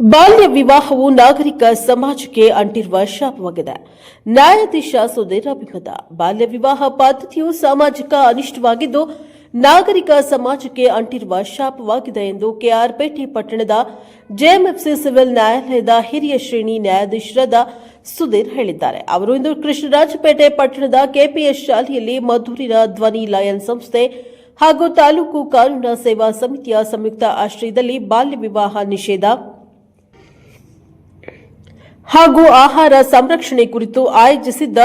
ಬಾಲ್ಯ ವಿವಾಹವು ನಾಗರಿಕ ಸಮಾಜಕ್ಕೆ ಅಂಟಿರುವ ಶಾಪವಾಗಿದೆ. ನ್ಯಾಯಾಧೀಶ ಸುಧೀರ್ ಅಭಿಮತ ಬಾಲ್ಯ ವಿವಾಹ ಪದ್ಧತಿಯು ಸಾಮಾಜಿಕ ಅನಿಷ್ಟವಾಗಿದ್ದು, ನಾಗರಿಕ ಸಮಾಜಕ್ಕೆ ಅಂಟಿರುವ ಶಾಪವಾಗಿದೆ ಎಂದು ಕೆಆರ್ಪೇಟೆ ಪಟ್ಟಣದ ಜೆಎಂಎಫ್ಸಿ ಸಿವಿಲ್ ನ್ಯಾಯಾಲಯದ ಹಿರಿಯ ಶ್ರೇಣಿ ನ್ಯಾಯಾಧೀಶರಾದ ಸುಧೀರ್ ಹೇಳಿದ್ದಾರೆ. ಅವರು ಇಂದು ಕೃಷ್ಣರಾಜಪೇಟೆ ಪಟ್ಟಣದ ಕೆಪಿಎಸ್ ಶಾಲೆಯಲ್ಲಿ ಮಧುರಿನ ಧ್ವನಿ ಲಯನ್ ಸಂಸ್ಥೆ ಹಾಗೂ ತಾಲೂಕು ಕಾನೂನು ಸೇವಾ ಸಮಿತಿಯ ಸಂಯುಕ್ತ ಆಶ್ರಯದಲ್ಲಿ ಬಾಲ್ಯ ವಿವಾಹ ನಿಷೇಧ ಹಾಗೂ ಆಹಾರ ಸಂರಕ್ಷಣೆ ಕುರಿತು ಆಯೋಜಿಸಿದ್ದ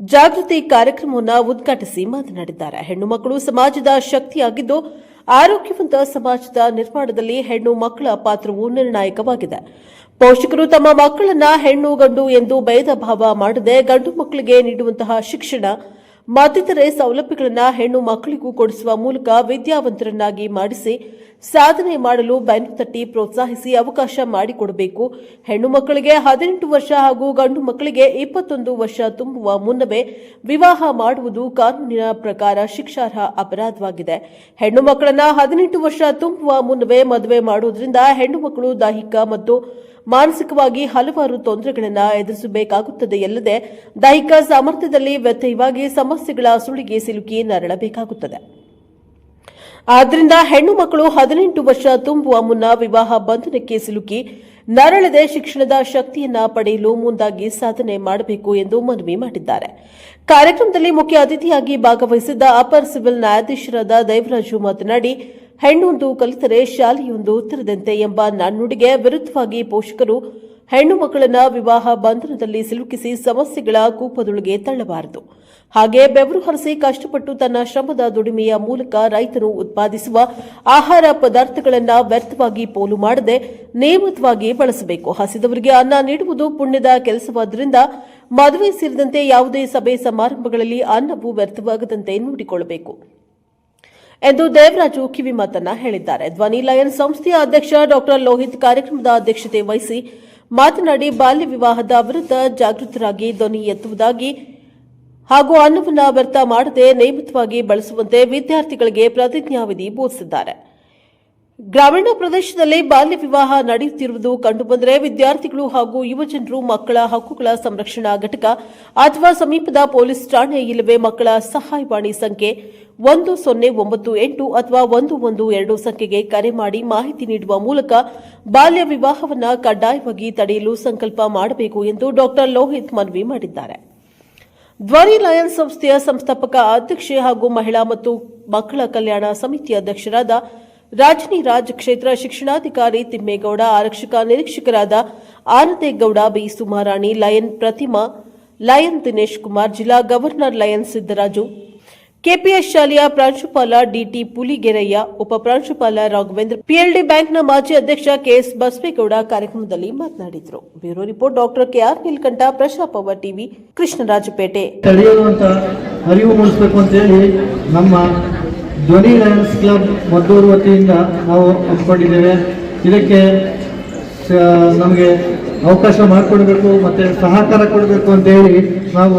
ಜಾಗೃತಿ ಕಾರ್ಯಕ್ರಮವನ್ನು ಉದ್ಘಾಟಿಸಿ ಮಾತನಾಡಿದ್ದಾರೆ. ಹೆಣ್ಣು ಮಕ್ಕಳು ಸಮಾಜದ ಶಕ್ತಿಯಾಗಿದ್ದು, ಆರೋಗ್ಯವಂತ ಸಮಾಜದ ನಿರ್ಮಾಣದಲ್ಲಿ ಹೆಣ್ಣು ಮಕ್ಕಳ ಪಾತ್ರವು ನಿರ್ಣಾಯಕವಾಗಿದೆ. ಪೋಷಕರು ತಮ್ಮ ಮಕ್ಕಳನ್ನ ಹೆಣ್ಣು ಗಂಡು ಎಂದು ಭೇದ ಭಾವ ಮಾಡದೆ ಗಂಡು ಮಕ್ಕಳಿಗೆ ನೀಡುವಂತಹ ಶಿಕ್ಷಣ ಮತ್ತಿತರೆ ಸೌಲಭ್ಯಗಳನ್ನು ಹೆಣ್ಣು ಮಕ್ಕಳಿಗೂ ಕೊಡಿಸುವ ಮೂಲಕ ವಿದ್ಯಾವಂತರನ್ನಾಗಿ ಮಾಡಿಸಿ ಸಾಧನೆ ಮಾಡಲು ಬೆನ್ನು ತಟ್ಟಿ ಪ್ರೋತ್ಸಾಹಿಸಿ ಅವಕಾಶ ಮಾಡಿಕೊಡಬೇಕು. ಹೆಣ್ಣು ಮಕ್ಕಳಿಗೆ ಹದಿನೆಂಟು ವರ್ಷ ಹಾಗೂ ಗಂಡು ಮಕ್ಕಳಿಗೆ ಇಪ್ಪತ್ತೊಂದು ವರ್ಷ ತುಂಬುವ ಮುನ್ನವೇ ವಿವಾಹ ಮಾಡುವುದು ಕಾನೂನಿನ ಪ್ರಕಾರ ಶಿಕ್ಷಾರ್ಹ ಅಪರಾಧವಾಗಿದೆ. ಹೆಣ್ಣು ಮಕ್ಕಳನ್ನು ಹದಿನೆಂಟು ವರ್ಷ ತುಂಬುವ ಮುನ್ನವೇ ಮದುವೆ ಮಾಡುವುದರಿಂದ ಹೆಣ್ಣು ಮಕ್ಕಳು ದೈಹಿಕ ಮತ್ತು ಮಾನಸಿಕವಾಗಿ ಹಲವಾರು ತೊಂದರೆಗಳನ್ನು ಎದುರಿಸಬೇಕಾಗುತ್ತದೆ ಅಲ್ಲದೆ ದೈಹಿಕ ಸಾಮರ್ಥ್ಯದಲ್ಲಿ ವ್ಯತ್ಯಯವಾಗಿ ಸಮಸ್ಯೆಗಳ ಸುಳಿಗೆ ಸಿಲುಕಿ ನರಳಬೇಕಾಗುತ್ತದೆ. ಆದ್ದರಿಂದ ಹೆಣ್ಣು ಮಕ್ಕಳು ಹದಿನೆಂಟು ವರ್ಷ ತುಂಬುವ ಮುನ್ನ ವಿವಾಹ ಬಂಧನಕ್ಕೆ ಸಿಲುಕಿ ನರಳದೆ ಶಿಕ್ಷಣದ ಶಕ್ತಿಯನ್ನ ಪಡೆಯಲು ಮುಂದಾಗಿ ಸಾಧನೆ ಮಾಡಬೇಕು ಎಂದು ಮನವಿ ಮಾಡಿದ್ದಾರೆ. ಕಾರ್ಯಕ್ರಮದಲ್ಲಿ ಮುಖ್ಯ ಅತಿಥಿಯಾಗಿ ಭಾಗವಹಿಸಿದ್ದ ಅಪರ್ ಸಿವಿಲ್ ನ್ಯಾಯಾಧೀಶರಾದ ದೇವರಾಜು ಮಾತನಾಡಿ ಹೆಣ್ಣೊಂದು ಕಲಿತರೆ ಶಾಲೆಯೊಂದು ತೆರೆದಂತೆ ಎಂಬ ನಾಣ್ಣುಡಿಗೆ ವಿರುದ್ಧವಾಗಿ ಪೋಷಕರು ಹೆಣ್ಣು ಮಕ್ಕಳನ್ನ ವಿವಾಹ ಬಂಧನದಲ್ಲಿ ಸಿಲುಕಿಸಿ ಸಮಸ್ಯೆಗಳ ಕೂಪದೊಳಗೆ ತಳ್ಳಬಾರದು. ಹಾಗೆ ಬೆವರು ಹರಸಿ ಕಷ್ಟಪಟ್ಟು ತನ್ನ ಶ್ರಮದ ದುಡಿಮೆಯ ಮೂಲಕ ರೈತರು ಉತ್ಪಾದಿಸುವ ಆಹಾರ ಪದಾರ್ಥಗಳನ್ನು ವ್ಯರ್ಥವಾಗಿ ಪೋಲು ಮಾಡದೆ ನಿಯಮಿತವಾಗಿ ಬಳಸಬೇಕು. ಹಸಿದವರಿಗೆ ಅನ್ನ ನೀಡುವುದು ಪುಣ್ಯದ ಕೆಲಸವಾದ್ದರಿಂದ ಮದುವೆ ಸೇರಿದಂತೆ ಯಾವುದೇ ಸಭೆ ಸಮಾರಂಭಗಳಲ್ಲಿ ಅನ್ನವು ವ್ಯರ್ಥವಾಗದಂತೆ ನೋಡಿಕೊಳ್ಳಬೇಕು. ಎಂದು ದೇವರಾಜು ಕಿವಿಮಾತನ್ನ ಹೇಳಿದ್ದಾರೆ. ಧ್ವನಿ ಲಯನ್ ಸಂಸ್ಥೆಯ ಅಧ್ಯಕ್ಷ ಡಾಕ್ಟರ್ ಲೋಹಿತ್ ಕಾರ್ಯಕ್ರಮದ ಅಧ್ಯಕ್ಷತೆ ವಹಿಸಿ ಮಾತನಾಡಿ, ಬಾಲ್ಯ ವಿವಾಹದ ವಿರುದ್ಧ ಜಾಗೃತರಾಗಿ ಧ್ವನಿ ಎತ್ತುವುದಾಗಿ ಹಾಗೂ ಅನ್ನವನ್ನು ವ್ಯರ್ಥ ಮಾಡದೆ ನಿಯಮಿತವಾಗಿ ಬಳಸುವಂತೆ ವಿದ್ಯಾರ್ಥಿಗಳಿಗೆ ಪ್ರತಿಜ್ಞಾವಿಧಿ ಬೋಧಿಸಿದ್ದಾರೆ. ಗ್ರಾಮೀಣ ಪ್ರದೇಶದಲ್ಲಿ ಬಾಲ್ಯ ವಿವಾಹ ನಡೆಯುತ್ತಿರುವುದು ಕಂಡುಬಂದರೆ ವಿದ್ಯಾರ್ಥಿಗಳು ಹಾಗೂ ಯುವಜನರು ಮಕ್ಕಳ ಹಕ್ಕುಗಳ ಸಂರಕ್ಷಣಾ ಘಟಕ ಅಥವಾ ಸಮೀಪದ ಪೊಲೀಸ್ ಠಾಣೆ ಇಲ್ಲವೇ ಮಕ್ಕಳ ಸಹಾಯವಾಣಿ ಸಂಖ್ಯೆ ಒಂದು ಸೊನ್ನೆ ಒಂಬತ್ತು ಎಂಟು ಅಥವಾ ಒಂದು ಒಂದು ಎರಡು ಸಂಖ್ಯೆಗೆ ಕರೆ ಮಾಡಿ ಮಾಹಿತಿ ನೀಡುವ ಮೂಲಕ ಬಾಲ್ಯ ವಿವಾಹವನ್ನು ಕಡ್ಡಾಯವಾಗಿ ತಡೆಯಲು ಸಂಕಲ್ಪ ಮಾಡಬೇಕು ಎಂದು ಡಾಕ್ಟರ್ ಲೋಹಿತ್ ಮನವಿ ಮಾಡಿದ್ದಾರೆ. ಧ್ವನಿ ಲಯನ್ಸ್ ಸಂಸ್ಥೆಯ ಸಂಸ್ಥಾಪಕ ಅಧ್ಯಕ್ಷೆ ಹಾಗೂ ಮಹಿಳಾ ಮತ್ತು ಮಕ್ಕಳ ಕಲ್ಯಾಣ ಸಮಿತಿ ಅಧ್ಯಕ್ಷರಾದ ರಾಜನಿ ರಾಜ್ ಕ್ಷೇತ್ರ ಶಿಕ್ಷಣಾಧಿಕಾರಿ ತಿಮ್ಮೇಗೌಡ, ಆರಕ್ಷಕ ನಿರೀಕ್ಷಕರಾದ Anandegowda B Sumarani, lion Pratima, lion Dinesh Kumar, ಜಿಲ್ಲಾ ಗವರ್ನರ್ ಲಯನ್ ಸಿದ್ದರಾಜು. ಕೆಪಿಎಸ್ ಶಾಲೆಯ ಪ್ರಾಂಶುಪಾಲ ಡಿಟಿ ಪುಲಿಗೆರಯ್ಯ, ಉಪ ಪ್ರಾಂಶುಪಾಲ ರಾಘವೇಂದ್ರ. ಪಿಎಲ್ಡಿ ಬ್ಯಾಂಕ್ನ ಮಾಜಿ ಅಧ್ಯಕ್ಷ ಕೆಎಸ್ ಬಸವೇಗೌಡ ಕಾರ್ಯಕ್ರಮದಲ್ಲಿ ಮಾತನಾಡಿದರು. Bureau report doctor KR Neelkanth, Prathap our TV, Krishnarajapete. ತಡೆಯೋದು ಅಂತ ಹೇಳಿ ಮೂಡಿಸ್ಬೇಕು ನಮ್ಮ ಧ್ವನಿ ಲಯನ್ಸ್ ಕ್ಲಬ್ ಮದ್ದೂರು ವತಿಯಿಂದ ನಾವು ಹಮ್ಮಿಕೊಂಡಿದ್ದೇವೆ ಇದಕ್ಕೆ ನಮಗೆ ಅವಕಾಶ ಮಾಡಿಕೊಡಬೇಕು ಮತ್ತು ಸಹಕಾರ ಕೊಡಬೇಕು ಅಂತೇಳಿ ನಾವು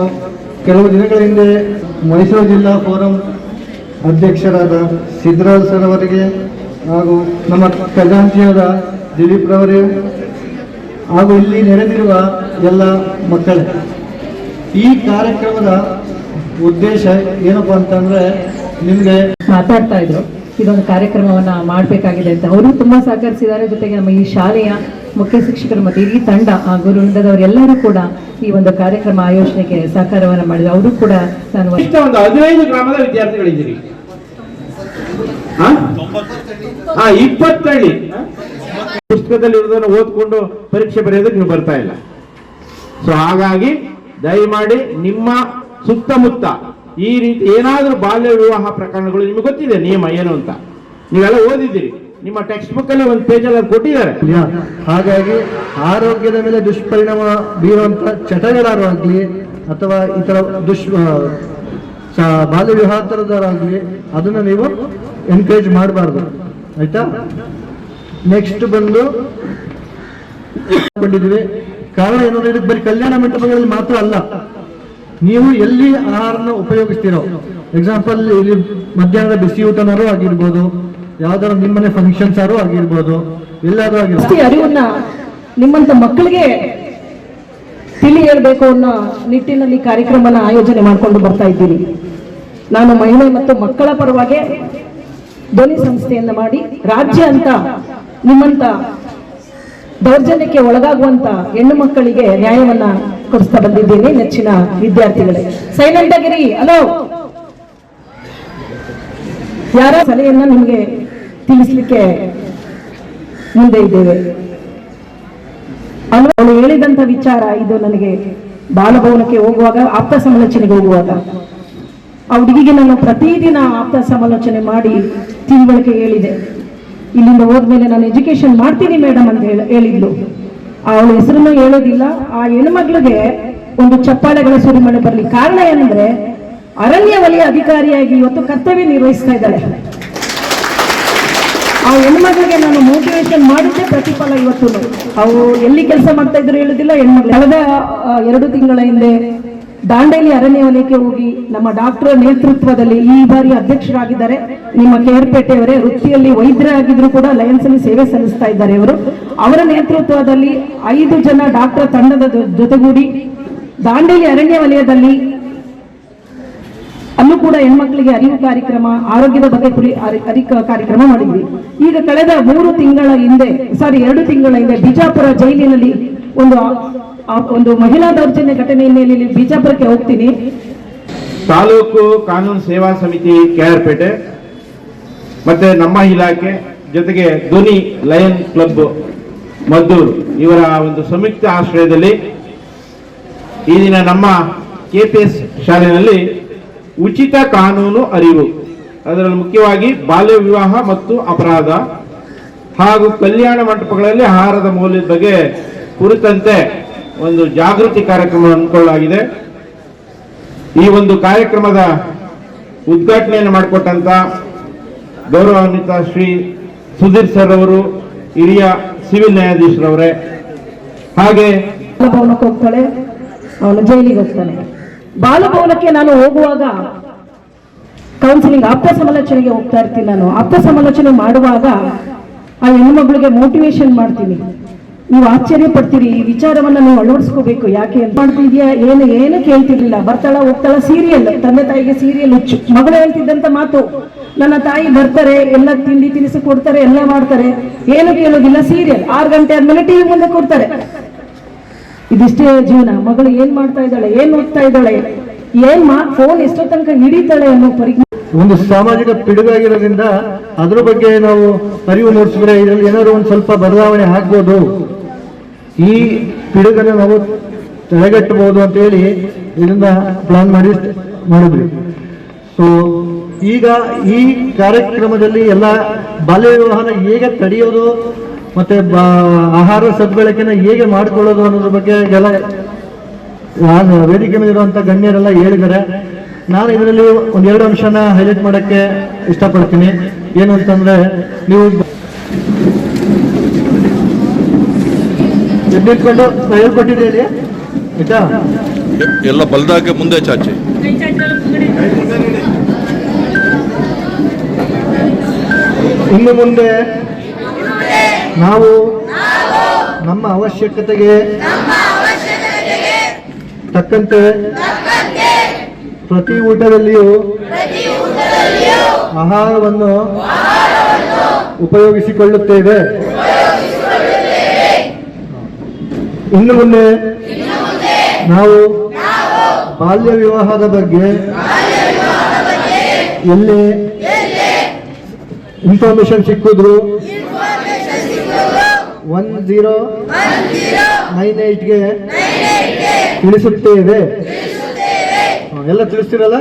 ಕೆಲವು ದಿನಗಳ ಹಿಂದೆ ಮೈಸೂರು ಜಿಲ್ಲಾ ಫೋರಂ ಅಧ್ಯಕ್ಷರಾದ ಸಿದ್ದರಾಜ್ ಸರ್ ಅವರಿಗೆ ಹಾಗೂ ನಮ್ಮ ಖಜಾಂಚಿಯಾದ ದಿಲೀಪ್ ರವರೇ ಹಾಗೂ ಇಲ್ಲಿ ನೆರೆದಿರುವ ಎಲ್ಲ ಮಕ್ಕಳೇ. ಈ ಕಾರ್ಯಕ್ರಮದ ಉದ್ದೇಶ ಏನಪ್ಪ ಅಂತಂದರೆ ನಿಮ್ಗೆ ಮಾತಾಡ್ತಾ ಇದ್ರು. ಇದೊಂದು ಕಾರ್ಯಕ್ರಮವನ್ನ ಮಾಡಬೇಕಾಗಿದೆ ಅಂತ. ಅವರು ತುಂಬಾ ಸಹಕರಿಸಿದ್ದಾರೆ. ಜೊತೆಗೆ ನಮ್ಮ ಈ ಶಾಲೆಯ ಮುಖ್ಯ ಶಿಕ್ಷಕರು ಮತ್ತು ಇಡೀ ತಂಡ ಆ ಗುರುವೃಂದದವರೆಲ್ಲರೂ ಕೂಡ ಈ ಒಂದು ಕಾರ್ಯಕ್ರಮ ಆಯೋಜನೆಗೆ ಸಹಕಾರವನ್ನ ಮಾಡಿದ್ರು. ಅವರು ಕೂಡ ನಾನು ಒಂದು ಹದಿನೈದು ಗ್ರಾಮದ ವಿದ್ಯಾರ್ಥಿಗಳಿದ್ದೀರಿ. ಹಾ? ಇಪ್ಪತ್ತಳ್ಳಿ? ಪುಸ್ತಕದಲ್ಲಿ ಇರೋದನ್ನು ಓದ್ಕೊಂಡು ಪರೀಕ್ಷೆ ಬರೆಯೋದಕ್ಕೆ ನೀವು ಬರ್ತಾ ಇಲ್ಲ. ಸೊ ಹಾಗಾಗಿ ದಯಮಾಡಿ ನಿಮ್ಮ ಸುತ್ತಮುತ್ತ ಈ ರೀತಿ ಏನಾದರೂ ಬಾಲ್ಯ ವಿವಾಹ ಪ್ರಕರಣಗಳು ನಿಮಗೆ ಗೊತ್ತಿದೆ, ನಿಯಮ ಏನು ಅಂತ. ನೀವೆಲ್ಲ ಓದಿದ್ದೀರಿ. ನಿಮ್ಮ ಟೆಕ್ಸ್ಟ್ ಬುಕ್ ಅಲ್ಲಿ ಒಂದು ಪೇಜಲ್ಲಿ ಅಲ್ಲಿ ಕೊಟ್ಟಿದ್ದಾರೆ. ಹಾಗಾಗಿ ಆರೋಗ್ಯದ ಮೇಲೆ ದುಷ್ಪರಿಣಾಮ ಬೀರುವಂತ ಚಟಗಳಾಗಲಿ ಅಥವಾ ಈ ತರ ದುಷ್ ಬಾಲ್ಯ ವಿವಾಹ ಥರದವರಾಗ್ಲಿ ಅದನ್ನ ನೀವು ಎನ್ಕರೇಜ್ ಮಾಡಬಾರ್ದು. ಆಯ್ತಾ? ನೆಕ್ಸ್ಟ್ ಬಂದು ಕಾರಣ ಏನಂದ್ರೆ, ಇದಕ್ಕೆ ಬರೀ ಕಲ್ಯಾಣ ಮಂಟಪಗಳಲ್ಲಿ ಮಾತ್ರ ಅಲ್ಲ. ನೀವು ಎಲ್ಲಿ ಆಹಾರನ ಉಪಯೋಗಿಸ್ತೀರೋ ಎಕ್ಸಾಂಪಲ್ ಇಲ್ಲಿ ಮಧ್ಯಾಹ್ನದ ಬಿಸಿ ಊಟನಾರು ಆಗಿರ್ಬೋದು, ಯಾವ್ದಾದ್ರು ನಿಮ್ಮನೆ ಫಂಕ್ಷನ್ಸ್ ಆರು ಆಗಿರ್ಬೋದು, ಎಲ್ಲಾದ್ರೂ ಆಗಿರ್ಬೋದು. ಅರಿವನ್ನ ನಿಮ್ಮಂತ ಮಕ್ಕಳಿಗೆ ತಿಳಿ ಹೇಳ್ಬೇಕು ಅನ್ನೋ ನಿಟ್ಟಿನಲ್ಲಿ ಕಾರ್ಯಕ್ರಮನ ಆಯೋಜನೆ ಮಾಡಿಕೊಂಡು ಬರ್ತಾ ಇದ್ದೀನಿ ನಾನು ಮಹಿಳೆ ಮತ್ತು ಮಕ್ಕಳ ಪರವಾಗಿ ಧ್ವನಿ ಸಂಸ್ಥೆಯನ್ನು ಮಾಡಿ ರಾಜ್ಯ ಅಂತ ನಿಮ್ಮಂತ ದೌರ್ಜನ್ಯಕ್ಕೆ ಒಳಗಾಗುವಂತ ಹೆಣ್ಣು ಮಕ್ಕಳಿಗೆ ನ್ಯಾಯವನ್ನ ಕೊಡಿಸ್ತಾ ಬಂದಿದ್ದೀನಿ ನೆಚ್ಚಿನ ವಿದ್ಯಾರ್ಥಿಗಳೇ. ಸೈಲೆಂಟ್ ಆಗಿರಿ ಹಲೋ ಯಾರ ಸಲಹೆಯನ್ನ ನಿಮಗೆ ತಿಳಿಸ್ಲಿಕ್ಕೆ ಮುಂದೆ ಇದ್ದೇವೆ? ಅವಳು ಹೇಳಿದಂತ ವಿಚಾರ ಇದು ನನಗೆ ಬಾಲಭವನಕ್ಕೆ ಹೋಗುವಾಗ, ಆಪ್ತ ಸಮಾಲೋಚನೆಗೆ ಹೋಗುವಾಗ. ಆ ಹುಡುಗಿಗೆ ನಾನು ಪ್ರತಿದಿನ ಆಪ್ತ ಸಮಾಲೋಚನೆ ಮಾಡಿ ತಿಳುವಳಿಕೆ ಹೇಳಿದೆ. ಇಲ್ಲಿಂದ ಹೋದ್ಮೇಲೆ ನಾನು ಎಜುಕೇಶನ್ ಮಾಡ್ತೀನಿ ಮೇಡಮ್ ಅಂತ ಹೇಳ ಹೇಳಿದ್ಲು. ಅವಳ ಹೆಸರನ್ನು ಹೇಳೋದಿಲ್ಲ. ಆ ಹೆಣ್ಮಗ್ಳಿಗೆ ಒಂದು ಚಪ್ಪಾಳೆಗಳ ಸುರಿಮಳೆ ಬರಲಿ. ಕಾರಣ ಏನಂದ್ರೆ, ಅರಣ್ಯ ವಲಯ ಅಧಿಕಾರಿಯಾಗಿ ಇವತ್ತು ಕರ್ತವ್ಯ ನಿರ್ವಹಿಸ್ತಾ ಇದ್ದಾಳೆ. ಆ ಹೆಣ್ಮಗಳಿಗೆ ನಾನು ಮೋಟಿವೇಶನ್ ಮಾಡಿದ್ದೆ ಪ್ರತಿಫಲ ಇವತ್ತು ಅವು ಎಲ್ಲಿ ಕೆಲಸ ಮಾಡ್ತಾ ಇದ್ರು ಹೇಳುದಿಲ್ಲ ಹೆಣ್ಮಕ್ಳು ಕಳೆದ ಎರಡು ತಿಂಗಳ ಹಿಂದೆ ದಾಂಡೇಲಿ ಅರಣ್ಯ ವಲಯಕ್ಕೆ ಹೋಗಿ ನಮ್ಮ ಡಾಕ್ಟರ್ ನೇತೃತ್ವದಲ್ಲಿ ಈ ಬಾರಿ ಅಧ್ಯಕ್ಷರಾಗಿದ್ದಾರೆ. ನಿಮ್ಮ ಕೇರ್ಪೇಟೆಯವರೇ, ವೃತ್ತಿಯಲ್ಲಿ ವೈದ್ಯರಾಗಿದ್ರು ಕೂಡ ಲಯನ್ಸ್ ಅಲ್ಲಿ ಸೇವೆ ಸಲ್ಲಿಸ್ತಾ ಇದ್ದಾರೆ ಇವರು. ಅವರ ನೇತೃತ್ವದಲ್ಲಿ ಐದು ಜನ ಡಾಕ್ಟರ್ ತಂಡದ ಜೊತೆಗೂಡಿ ದಾಂಡೇಲಿ ಅರಣ್ಯ ವಲಯದಲ್ಲಿ ಅಲ್ಲೂ ಕೂಡ ಹೆಣ್ಮಕ್ಳಿಗೆ ಅರಿವು ಕಾರ್ಯಕ್ರಮ, ಆರೋಗ್ಯದ ಬಗ್ಗೆ ಕುರಿ ಅರಿ- ಕಾರ್ಯಕ್ರಮ ಮಾಡಿದ್ವಿ. ಈಗ ಕಳೆದ ಮೂರು ತಿಂಗಳ ಹಿಂದೆ, ಸಾರಿ ಎರಡು ತಿಂಗಳ ಹಿಂದೆ ಬಿಜಾಪುರ ಜೈಲಿನಲ್ಲಿ ಒಂದು ಒಂದು ಮಹಿಳಾ ದೌರ್ಜನ್ಯ ಘಟನೆ ಹಿನ್ನೆಲೆಯಲ್ಲಿ ಬಿಜಾಪುರಕ್ಕೆ ಹೋಗ್ತೀನಿ. ತಾಲೂಕು ಕಾನೂನು ಸೇವಾ ಸಮಿತಿ ಕೆಆರ್ಪೇಟೆ, ಮತ್ತೆ ನಮ್ಮ ಇಲಾಖೆ, ಜೊತೆಗೆ ಧ್ವನಿ ಲಯನ್ ಕ್ಲಬ್ ಮದ್ದೂರು. ಇವರ ಒಂದು ಸಂಯುಕ್ತ ಆಶ್ರಯದಲ್ಲಿ ಈ ದಿನ ನಮ್ಮ ಕೆ ಪಿ ಎಸ್ ಶಾಲೆಯಲ್ಲಿ ಉಚಿತ ಕಾನೂನು ಅರಿವು, ಅದರಲ್ಲಿ ಮುಖ್ಯವಾಗಿ ಬಾಲ್ಯ ವಿವಾಹ ಮತ್ತು ಅಪರಾಧ ಹಾಗೂ ಕಲ್ಯಾಣ ಮಂಟಪಗಳಲ್ಲಿ ಆಹಾರದ ಮೌಲ್ಯದ ಬಗ್ಗೆ ಕುರಿತಂತೆ ಒಂದು ಜಾಗೃತಿ ಕಾರ್ಯಕ್ರಮ ಹಮ್ಮಿಕೊಳ್ಳಲಾಗಿದೆ. ಈ ಒಂದು ಕಾರ್ಯಕ್ರಮದ ಉದ್ಘಾಟನೆಯನ್ನು ಮಾಡಿಕೊಟ್ಟಂತ ಗೌರವಾನ್ವಿತ ಶ್ರೀ ಸುಧೀರ್ ಸರ್ ಅವರು, ಹಿರಿಯ ಸಿವಿಲ್ ನ್ಯಾಯಾಧೀಶರವರೇ ಹಾಗೆ ಬಾಲಭವನಕ್ಕೆ ಹೋಗ್ತಾಳೆ, ಅವನು ಜೈಲಿಗೆ ಹೋಗ್ತಾನೆ ಬಾಲಭವನಕ್ಕೆ ನಾನು ಹೋಗುವಾಗ ಕೌನ್ಸಿಲಿಂಗ್ ಆಪ್ತ ಸಮಾಲೋಚನೆಗೆ ಹೋಗ್ತಾ ಇರ್ತೀನಿ ನಾನು. ಆಪ್ತ ಸಮಾಲೋಚನೆ ಮಾಡುವಾಗ ಆ ಹೆಣ್ಮಗಳಿಗೆ ಮೋಟಿವೇಶನ್ ಮಾಡ್ತೀನಿ. ನೀವು ಆಶ್ಚರ್ಯ ಪಡ್ತೀರಿ, ಈ ವಿಚಾರವನ್ನ ನೀವು ಅಳವಡಿಸ್ಕೋಬೇಕು, ಯಾಕೆ ಅಂತ ಮಾಡ್ತಿದ್ಯಾ ಏನು ಏನು ಕೇಳ್ತಿರ್ಲಿಲ್ಲ. ಬರ್ತಾಳ, ಹೋಗ್ತಾಳ ಸೀರಿಯಲ್ ತಂದೆ ತಾಯಿಗೆ ಸೀರಿಯಲ್ ಹುಚ್ಚು. ಮಗಳು ಹೇಳ್ತಿದ್ದಂತ ಮಾತು. ನನ್ನ ತಾಯಿ ಬರ್ತಾರೆ, ಎಲ್ಲ ತಿಂಡಿ ತಿನಿಸು ಕೊಡ್ತಾರೆ, ಎಲ್ಲ ಮಾಡ್ತಾರೆ. ಏನು ಕೇಳೋದಿಲ್ಲ ಸೀರಿಯಲ್ ಆರು ಗಂಟೆ ಆದ್ಮೇಲೆ ಟಿವಿ ಮುಂದೆ ಕೊಡ್ತಾರೆ. ಇದಿಷ್ಟೇ ಜೀವನ. ಮಗಳು ಏನ್ ಮಾಡ್ತಾ ಇದ್ದಾಳೆ, ಏನ್ ಓದ್ತಾ ಇದ್ದಾಳೆ, ಏನ್ ಮಾ ಫೋನ್ ಎಷ್ಟೋ ತನಕ ಹಿಡಿತಾಳೆ ಅನ್ನೋ ಪರೀಕ್ಷೆ ಒಂದು ಸಾಮಾಜಿಕ ಪಿಡುಗಾಗಿರೋದ್ರಿಂದ ಅದ್ರ ಬಗ್ಗೆ ನಾವು ಅರಿವು ಮೂಡಿಸಿದ್ರೆ ಇದರಲ್ಲಿ ಏನಾದ್ರು ಒಂದು ಸ್ವಲ್ಪ ಬದಲಾವಣೆ ಆಗ್ಬೋದು. ಈ ಪಿಡುಗನ್ನು ನಾವು ತಡೆಗಟ್ಟಬಹುದು ಅಂತ ಹೇಳಿ ಇದನ್ನ ಪ್ಲಾನ್ ಮಾಡಿ ಮಾಡಿದ್ವಿ. ಸೊ ಈಗ ಈ ಕಾರ್ಯಕ್ರಮದಲ್ಲಿ ಎಲ್ಲ ಬಾಲ್ಯ ವಿವಾಹನ ಹೇಗೆ ತಡೆಯೋದು ಮತ್ತೆ ಆಹಾರ ಸದ್ಬಳಕೆನ ಹೇಗೆ ಮಾಡಿಕೊಳ್ಳೋದು ಅನ್ನೋದ್ರ ಬಗ್ಗೆ ಎಲ್ಲ ವೇದಿಕೆ ಮೇಲೆ ಇರುವಂತ ಗಣ್ಯರೆಲ್ಲ ಹೇಳಿದ್ದಾರೆ. ನಾನು ಇದರಲ್ಲಿ ಒಂದೆರಡು ಅಂಶನ ಹೈಲೈಟ್ ಮಾಡಕ್ಕೆ ಇಷ್ಟಪಡ್ತೀನಿ. ಏನು ಅಂತಂದ್ರೆ ನೀವು ಎದ್ದಿಟ್ಕೊಂಡು ಹೇಳ್ಕೊಟ್ಟಿದ್ದೀರಿ ಆಯ್ತಾ? ಎಲ್ಲ ಬಲ್ದಾಗೆ ಮುಂದೆ ಚಾಚಿ. ಇನ್ನು ಮುಂದೆ ನಾವು ನಮ್ಮ ಅವಶ್ಯಕತೆಗೆ ತಕ್ಕಂತೆ ಪ್ರತಿ ಊಟದಲ್ಲಿಯೂ ಆಹಾರವನ್ನು ಉಪಯೋಗಿಸಿಕೊಳ್ಳುತ್ತೇವೆ. ಇನ್ನು ಮುಂದೆ ನಾವು ಬಾಲ್ಯ ವಿವಾಹದ ಬಗ್ಗೆ ಎಲ್ಲಿ ಇನ್ಫಾರ್ಮೇಶನ್ ಸಿಕ್ಕಿದ್ರು? ಒನ್ ಜೀರೋ ನೈನ್ ಏಟ್ಗೆ ತಿಳಿಸುತ್ತೇವೆ. ಎಲ್ಲ ತಿಳಿಸ್ತಿರಲ್ಲ?